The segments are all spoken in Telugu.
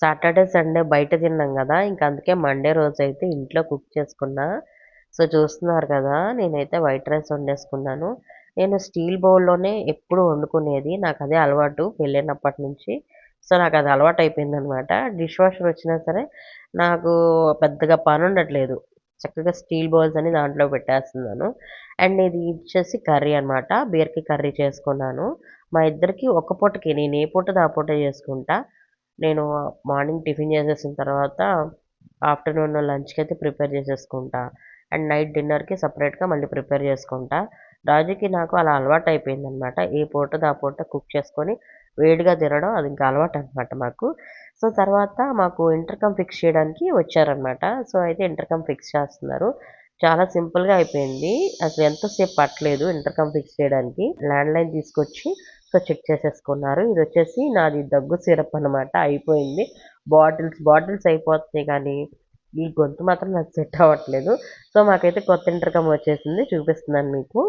సాటర్డే సండే బయట తిన్నాం కదా ఇంక అందుకే మండే రోజు అయితే ఇంట్లో కుక్ చేసుకున్నా. సో చూస్తున్నారు కదా నేనైతే వైట్ రైస్ వండేసుకున్నాను. నేను స్టీల్ బౌల్లోనే ఎప్పుడు వండుకునేది. నాకు అదే అలవాటు పెళ్ళైనప్పటి నుంచి. సో నాకు అది అలవాటు అయిపోయిందనమాట. డిష్ వాషర్ వచ్చినా సరే నాకు పెద్దగా పని ఉండట్లేదు. చక్కగా స్టీల్ బౌల్స్ అని దాంట్లో పెట్టేస్తున్నాను. అండ్ ఇది ఇచ్చేసి కర్రీ అనమాట. బీర్కి కర్రీ చేసుకున్నాను. మా ఇద్దరికి ఒక పూటకి నేను ఏ పూటది ఆ పూట చేసుకుంటా. నేను మార్నింగ్ టిఫిన్ చేసేసిన తర్వాత ఆఫ్టర్నూన్ లంచ్కి అయితే ప్రిపేర్ చేసేసుకుంటా. అండ్ నైట్ డిన్నర్కి సపరేట్గా మళ్ళీ ప్రిపేర్ చేసుకుంటా. రాజుకి నాకు అలా అలవాటు అయిపోయింది అనమాట ఏ పూటది ఆ పూట కుక్ చేసుకొని వేడిగా తినడం అది ఇంకా అలవాటు అనమాట మాకు. సో తర్వాత మాకు ఇంటర్కమ్ ఫిక్స్ చేయడానికి వచ్చారనమాట. సో అయితే ఇంటర్కమ్ ఫిక్స్ చేస్తున్నారు. చాలా సింపుల్గా అయిపోయింది. అసలు ఎంతసేపు పట్టలేదు ఇంటర్కమ్ ఫిక్స్ చేయడానికి. ల్యాండ్లైన్ తీసుకొచ్చి సో చెక్ చేసేసుకున్నారు. ఇది వచ్చేసి నాది దగ్గు సిరప్ అనమాట అయిపోయింది. బాటిల్స్ బాటిల్స్ అయిపోతున్నాయి కానీ ఈ గొంతు మాత్రం నాకు సెట్ అవ్వట్లేదు. సో మాకైతే కొత్త ఇంటర్కమ్ వచ్చేసింది. చూపిస్తున్నాను మీకు.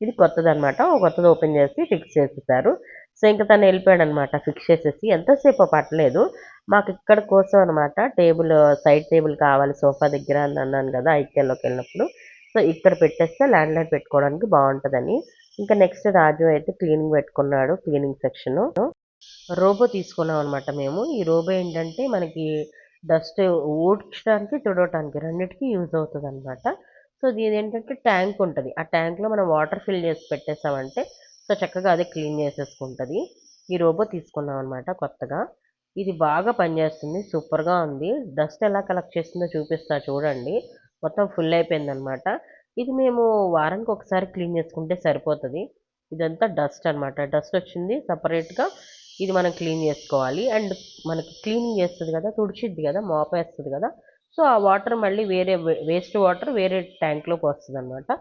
ఇది కొత్తది అనమాట కొత్తది ఓపెన్ చేసి ఫిక్స్ చేసేసారు. సో ఇంకా తను వెళ్ళిపోయాడు అనమాట ఫిక్స్ చేసేసి. ఎంతసేపు పట్టలేదు. మాకు ఇక్కడ కోసం అనమాట టేబుల్ సైడ్ టేబుల్ కావాలి సోఫా దగ్గర అని అన్నాను కదా ఐకేల్లోకి వెళ్ళినప్పుడు. సో ఇక్కడ పెట్టేస్తే ల్యాండ్ లైన్ పెట్టుకోవడానికి బాగుంటుందని. ఇంకా నెక్స్ట్ రాజు అయితే క్లీనింగ్ పెట్టుకున్నాడు క్లీనింగ్ సెక్షన్ రోబో తీసుకున్నాం అనమాట మేము. ఈ రోబో ఏంటంటే మనకి డస్ట్ ఊడ్చడానికి తుడవటానికి రెండింటికి యూజ్ అవుతుంది అనమాట సో దీని ఏంటంటే ట్యాంక్ ఉంటుంది. ఆ ట్యాంక్లో మనం వాటర్ ఫిల్ చేసి పెట్టేసామంటే సో చక్కగా అదే క్లీన్ చేసేసుకుంటుంది. ఈ రోబో తీసుకున్నాం అనమాట కొత్తగా. ఇది బాగా పనిచేస్తుంది సూపర్గా ఉంది. డస్ట్ ఎలా కలెక్ట్ చేస్తుందో చూపిస్తా చూడండి. మొత్తం ఫుల్ అయిపోయింది అనమాట ఇది మేము వారానికి ఒకసారి క్లీన్ చేసుకుంటే సరిపోతుంది. ఇదంతా డస్ట్ అనమాట డస్ట్ వచ్చింది సపరేట్గా ఇది మనం క్లీన్ చేసుకోవాలి. అండ్ మనకి క్లీనింగ్ చేస్తుంది కదా తుడిచిద్ది కదా మాప్ వేస్తుంది కదా. సో ఆ వాటర్ మళ్ళీ వేరే వేస్ట్ వాటర్ వేరే ట్యాంక్లోకి వస్తుంది అనమాట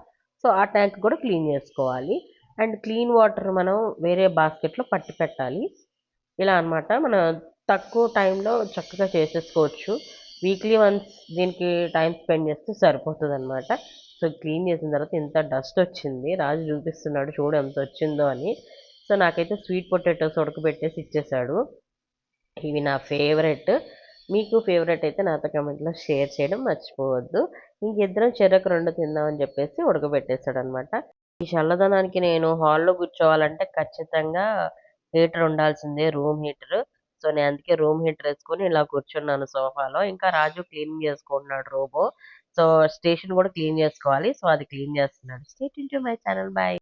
సో ఆ ట్యాంక్ కూడా క్లీన్ చేసుకోవాలి. అండ్ క్లీన్ వాటర్ మనం వేరే బాస్కెట్లో పట్టి పెట్టాలి. ఇలా అనమాట మనం తక్కువ టైంలో చక్కగా చేసేసుకోవచ్చు. వీక్లీ వన్స్ దీనికి టైం స్పెండ్ చేస్తే సరిపోతుంది అనమాట సో క్లీన్ చేసిన తర్వాత ఇంత డస్ట్ వచ్చింది. రాజు చూపిస్తున్నాడు చూడు ఎంత వచ్చిందో అని. సో నాకైతే స్వీట్ పొటాటోస్ ఉడకబెట్టేసి ఇచ్చేసాడు ఇవి నా ఫేవరెట్. మీకు ఫేవరెట్ అయితే నాతో కమెంట్లో షేర్ చేయడం మర్చిపోవద్దు. ఇంకిద్దరం చెరకు రెండు తిందామని చెప్పేసి ఉడకబెట్టేశాడు అనమాట ఈ చల్లదనానికి నేను హాల్లో కూర్చోవాలంటే ఖచ్చితంగా హీటర్ ఉండాల్సిందే రూమ్ హీటర్. సో నేను అందుకే రూమ్ హీటర్ వేసుకొని ఇలా కూర్చున్నాను సోఫాలో. ఇంకా రాజు క్లీన్ చేసుకుంటున్నాడు రూము సో స్టేషన్ కూడా క్లీన్ చేసుకోవాలి. సో అది క్లీన్ చేస్తున్నాడు. Stay tuned to my channel. Bye.